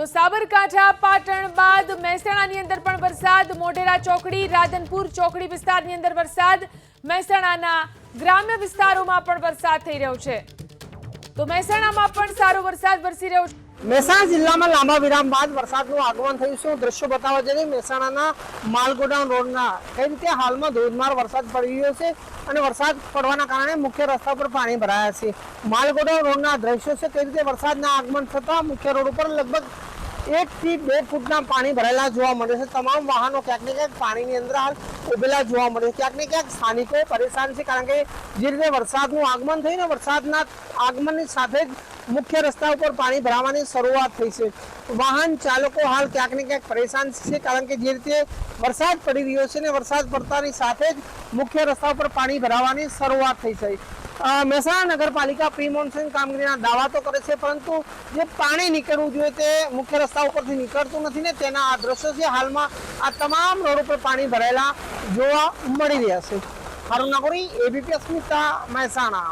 તો સાબરકાંઠા, પાટણ બાદ મહેસાણાની અંદર પણ વરસાદ, મોઢેરા ચોકડી, રાધનપુર ચોકડી વિસ્તારની અંદર વરસાદ, મહેસાણાના ગ્રામ્ય વિસ્તારોમાં પણ વરસાદ થઈ રહ્યો છે. તો મહેસાણામાં પણ સારો વરસાદ વરસી રહ્યો છે. મહેસાણા જિલ્લામાં લાંબા વિરામ બાદ વરસાદનું આગમન થયું છે. દ્રશ્યો બતાવવા જઈને મહેસાણાના માલગોડાઉન રોડના કઈ રીતે હાલમાં ધોધમાર વરસાદ પડી રહ્યો છે અને વરસાદ પડવાના કારણે મુખ્ય રસ્તા પર પાણી ભરાયા છે. માલગોડાઉન રોડના દ્રશ્યો છે. કઈ રીતે વરસાદના આગમન થતા મુખ્ય રોડ ઉપર લગભગ એક થી બે ફૂટના પાણી ભરેલા જોવા મળે છે. તમામ વાહનો ક્યાંક ને ક્યાંક પાણીની અંદર હાલ ઉભેલા જોવા મળે છે. ક્યાંક ને ક્યાંક સ્થાનિકો પરેશાન છે, કારણ કે જે રીતે વરસાદનું આગમન થયું ને, વરસાદના આગમનની સાથે જ મુખ્ય રસ્તા ઉપર પાણી ભરાવાની શરૂઆત થઈ છે. વાહન ચાલકો હાલ ક્યાંક ને ક્યાંક પરેશાન છે કારણ કે જે રીતે વરસાદ પડી રહ્યો છે ને વરસાદ પડતાની સાથે જ મુખ્ય રસ્તા ઉપર પાણી ભરાવાની શરૂઆત થઈ છે. મહેસાણા નગરપાલિકા પ્રી મોન્સૂન કામગીરીના દાવા તો કરે છે, પરંતુ જે પાણી નીકળવું જોઈએ તે મુખ્ય રસ્તા ઉપરથી નીકળતું નથી ને તેના આ દ્રશ્યો છે. હાલમાં આ તમામ રોડ ઉપર પાણી ભરાયેલા જોવા મળી રહ્યા છે. હારું નાગોરી એબીપી અસ્મિતા, મહેસાણા.